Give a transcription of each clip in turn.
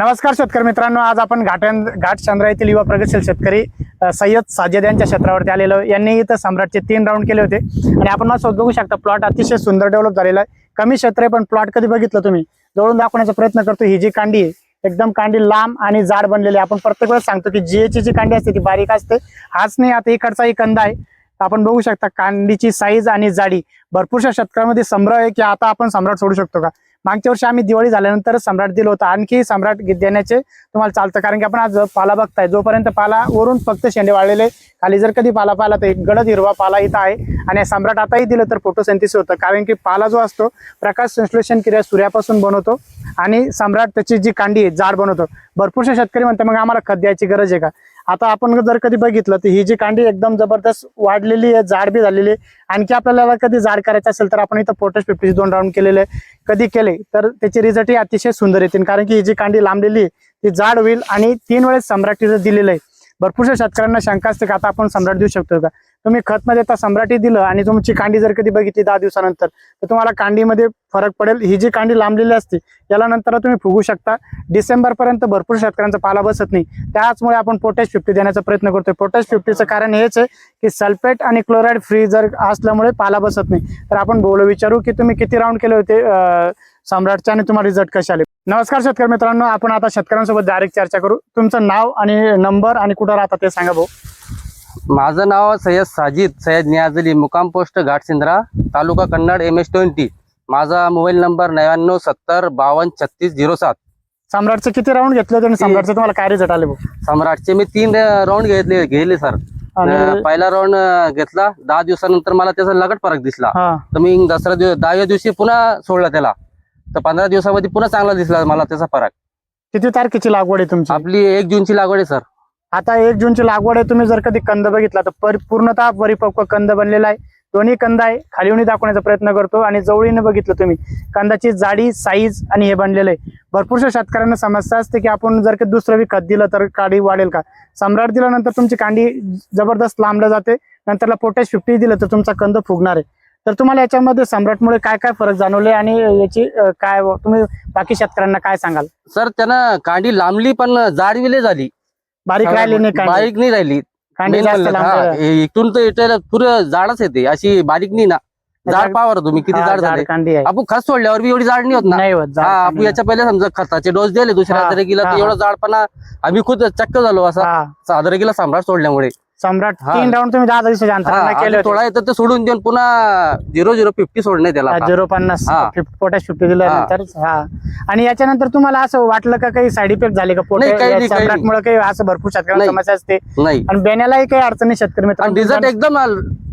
नमस्कार शेतकरी मित्रांनो आज आपण घाटन घाटचंद्रा येथील युवा प्रगतशील शेतकरी सय्यद साजेद यांच्या क्षेत्रावरती आलेलो यांनी इथं सम्राटचे तीन राऊंड केले होते. आणि आपण मला बघू शकता प्लॉट अतिशय सुंदर डेव्हलप झालेला आहे. कमी क्षेत्र आहे पण प्लॉट कधी बघितलं तुम्ही? जवळून दाखवण्याचा प्रयत्न करतो. ही जी कांडी आहे एकदम कांडी लांब आणि जाड बनलेली आहे. आपण प्रत्येक वेळेस सांगतो की जीएची जी कांडी असते ती बारीक असते. हाच नाही आता इकडचाही कंदा आहे. आपण बघू शकता कांडीची साईज आणि जाडी. भरपूरशा शेतकऱ्यामध्ये संभ्रम आहे की आता आपण सम्राट सोडू शकतो का? मागच्या वर्षी आम्ही दिवाळी झाल्यानंतर सम्राट दिलं होतं. आणखी सम्राट देण्याचे तुम्हाला चालतं. कारण की आपण आज पाला बघताय. जोपर्यंत पाला वरून फक्त शेंडे वाळलेले खाली जर कधी पाला पाला तर एक गडद हिरवा पाला इथं आहे. आणि सम्राट आताही दिलं तर फोटोसेंथिस होतं. कारण की पाला जो असतो प्रकाश संश्लेषण क्रिया सूर्यापासून बनवतो आणि सम्राट त्याची जी कांडी आहे जाड बनवतो. भरपूरशे शेतकरी म्हणतात मग आम्हाला खत द्यायची गरज आहे का? आता आपण जर कधी बघितलं तर ही जी कांडी एकदम जबरदस्त वाढलेली आहे जाड बी झालेली आहे. आणखी आपल्याला कधी जाड करायचं असेल तर आपण इथं पोटस फिफ्टीचे दोन राऊंड केलेले कधी केले तर त्याचे रिझल्टही अतिशय सुंदर येतील. कारण की ही जी कांडी लांबलेली आहे ती जाड होईल आणि तीन वेळेस सम्राटीचं दिलेलं आहे. भरपूरशा शेतकऱ्यांना शंका असते का आता आपण सम्राट देऊ शकतो का? तुम्ही खत मध्ये आता सम्राटी दिलं आणि तुमची कांडी जर कधी बघितली दहा दिवसानंतर तर तुम्हाला कांडीमध्ये फरक पडेल. ही जी कांडी लांबलेली असते याला नंतर तुम्ही फुगू शकता. डिसेंबर पर्यंत भरपूर शेतकऱ्यांचा पाला बसत नाही. त्याचमुळे आपण पोटॅश फिफ्टी देण्याचा प्रयत्न करतोय. पोटॅश फिफ्टीचं कारण हेच आहे की सल्फेट आणि क्लोराईड फ्री जर असल्यामुळे पाला बसत नाही. तर आपण बोलू विचारू की तुम्ही किती राऊंड केले होते अं, सम्राटचे आणि तुम्हाला रिझल्ट कसे आले? नमस्कार शेतकरी मित्रांनो आपण आता शेतकऱ्यांसोबत डायरेक्ट चर्चा करू. तुमचं नाव आणि नंबर आणि कुठं राहता ते सांगा भाऊ. माझं नाव सय्यद साजिद सय्यद नियाजली मुकाम post Ghatsindra taluka Kannad M S twenty. माझा मोबाईल नंबर नव्याण्णव सत्तर बावन्न छत्तीस झिरो सात. सम्राटचे किती राऊंड घेतले होते आणि सम्राटचे तुम्हाला काय रिझल्ट आले भाऊ? सम्राटचे मी तीन राऊंड घेतले गेले सर पहिला राऊंड घेतला. दहा दिवसानंतर मला त्याचा लगट फरक दिसला. तर मी दसरा दिवस दहाव्या दिवशी पुन्हा सोडला त्याला. तर पंधरा दिवसामध्ये पुन्हा चांगला दिसला मला त्याचा फरक. किती तारखेची लागवड आहे तुमची? आपली एक जूनची लागवड आहे सर. आता एक जूनची लागवड आहे तुम्ही जर कधी कंद बघितला तर परि- पूर्णतः परिपक्व कंद बनलेला आहे. दोन्ही कंद आहे खालीवणी दाखवण्याचा प्रयत्न करतो आणि जवळीने बघितलं तुम्ही कंदाची जाडी साईज आणि हे बनलेलं आहे. भरपूरशा शेतकऱ्यांना समस्या असते की आपण जर कधी दुसरं बी खत दिलं तर काडी वाढेल का? सम्राट दिल्यानंतर तुमची कांडी जबरदस्त लांबल्या जाते नंतरला पोटॅश फिफ्टी दिलं तर तुमचा कंद फुगणार आहे. तर तुम्हाला याच्यामध्ये सम्राटमुळे काय काय फरक जाणवले आणि याची काय तुम्ही बाकी शेतकऱ्यांना काय सांगाल? सर त्यानं कांडी लांबली पण जाडविले झाली. बारीक राहिली नाही बारीक नाही राहिली. कांडी. हे इथून तर पुरं जाडच येते. अशी बारीक नाही ना. जाड- पावर तुम्ही किती जाड झाले. कांडी आहे. आपण खत सोडल्यावर बी एवढी जाड नाही होत ना. नाही आपण याच्या पहिले समजा खताचे डोस दिले दुसऱ्या हा, तरी एवढा जाडपणा आम्ही खुद चक्क झालो असा. हा. सादर गेला सम्राट सोडल्यामुळे. सम्राट हा. तीन राऊंड तुम्ही दहा दिवसाच्या हा, अंतराने केले आणि होते. थोडा येतं ते सोडून देऊन पुन्हा झिरो झिरो फिफ्टी सोडणे त्याला आता. झिरो पन्नास हा. पोटॅश फिफ्टी दिल्यानंतर हा. आणि याच्यानंतर तुम्हाला असं वाटलं का काही साईड इफेक्ट झाले का? नाही, काही नाही, काही काही असं भरपूर शेतकऱ्यांना नाही. समस्या असते. नाही. आणि बेण्यालाही काही अडचणी शेतकरी आणि मित्रांनो रिझल्ट एकदम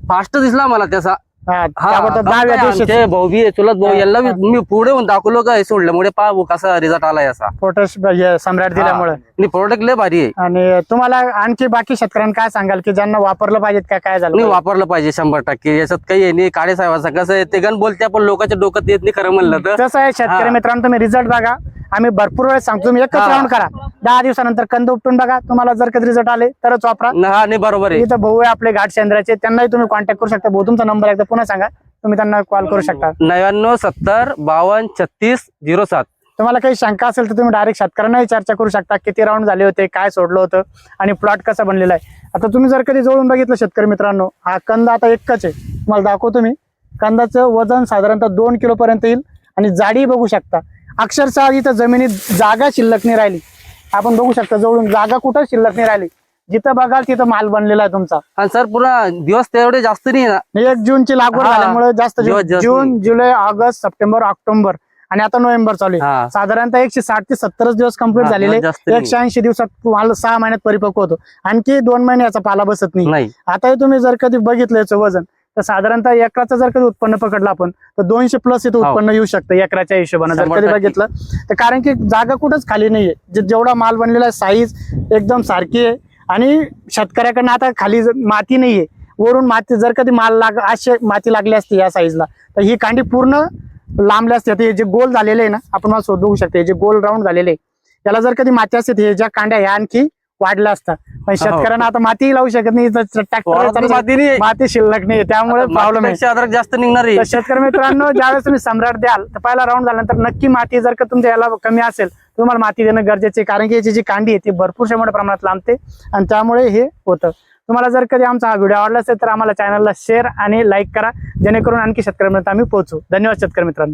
फास्ट दिसला मला त्याचा. त्याबद्दल दहाव्या दिवशी आमचे भाऊ बी चुलत भाऊ यांना. मी पुढे दाखवलो का हे सोडल्यामुळे पहा भाऊ कसा रिझल्ट आलाय असा. हे सम्राट दिल्यामुळे. प्रोडक्ट लय भारी आहे. आणि तुम्हाला आणखी बाकी शेतकऱ्यांना काय सांगाल की ज्यांना वापरलं पाहिजेत का काय झालं नाही पाहिजे? वापरलं पाहिजे शंभर टक्के. याच्यात काही आहे नाही काळे साहेबाचं कसं आहे ते गण बोलते पण लोकांच्या डोक्यात येत नाही खरं म्हणलं तर. तसं आहे शेतकरी. मित्रांनो तुम्ही रिझल्ट बघा. आम्ही भरपूर वेळेस सांगतो तुम्ही एकच हा. राऊंड करा. दहा दिवसानंतर कंद उपटून बघा. तुम्हाला जर कधी रिझल्ट आले तरच वापरा. न- हा नाही बरोबर आहे. इथं भाऊ आहे आपले घाट शेंद्राचे त्यांनाही तुम्ही कॉन्टॅक्ट करू शकता. भाऊ तुमचा नंबर एकदा पुन्हा सांगा. तुम्ही त्यांना कॉल करू शकता. नव्याण्णव सत्तर बावन्न छत्तीस झिरो सात. तुम्हाला काही शंका असेल तर तुम्ही डायरेक्ट शेतकऱ्यांनाही चर्चा करू शकता. किती राऊंड झाले होते काय सोडलं होतं आणि प्लॉट कसा बनलेला आहे. आता तुम्ही जर कधी जवळून बघितलं शेतकरी मित्रांनो हा कंद आता एकच आहे. तुम्हाला दाखवतो मी. कंदाचं वजन साधारणतः दोन किलो पर्यंत येईल आणि जाडी बघू शकता. अक्षरशः इथं जमिनीत जागा शिल्लक नाही राहिली. आपण बघू शकता जवळून जागा कुठं शिल्लक नाही राहिली. जिथं बघाल तिथं माल बनलेला आहे तुमचा. आणि सर पुरा दिवस तेवढे जास्त नाही ना? एक जूनची लागवड हा. झाल्यामुळे जास्त दिवस जास्त जून. जुलै ऑगस्ट सप्टेंबर ऑक्टोबर आणि आता नोव्हेंबर चालू आहे. हा. साधारणतः एकशे साठ ते सत्तरच दिवस कंप्लीट हा, झालेले. दिवस जास्त नाही. एकशे ऐंशी दिवसात माल सहा महिन्यात परिपक्व होतो. आणखी दोन महिने याचा पाला बसत नाही. नाही. आता तुम्ही जर कधी बघितलं याचं वजन तर साधारणतः एकराचं जर कधी उत्पन्न पकडलं आपण तर दोनशे प्लस इथं हो. उत्पन्न येऊ शकतं एकराच्या हिशोबाने जर कधी. बघितलं. तर कारण की जागा कुठंच खाली नाहीये. जे जेवढा माल बनलेला साईज एकदम सारखी आहे. आणि शेतकऱ्याकडनं आता खाली माती नाहीये. वरून माती जर कधी माल लाग अशी माती लागली असती या साईजला तर ही कांडी पूर्ण लांबले असते. हे जे गोल झालेले आहे ना आपण मला शोधू शकतो हे जे गोल राऊंड झालेले आहे, याला जर कधी माती असते हे ज्या कांड्या ह्या आणखी वाढल्या असतात पण शेतकऱ्यांना आता मातीही लावू शकत नाही ट्रॅक्टर माती नाही. माती शिल्लक नाही त्यामुळे प्रॉब्लेम आहे. जास्त निघणार. शेतकरी मित्रांनो ज्यावेळेस तुम्ही सम्राट द्याल तर पहिला राऊंड झाल्यानंतर नक्की माती जर का तुमच्या याला कमी असेल तुम्हाला माती देणं गरजेचे आहे कारण की याची जी कांडी आहे ती भरपूरशा मोठ्या प्रमाणात लांबते आणि त्यामुळे हे होतं. तुम्हाला जर कधी आमचा हा व्हिडिओ आवडला असेल तर आम्हाला चॅनलला शेअर आणि लाईक करा जेणेकरून आणखी शेतकऱ्यांपर्यंत आम्ही पोहोचू. धन्यवाद शेतकरी मित्रांनो.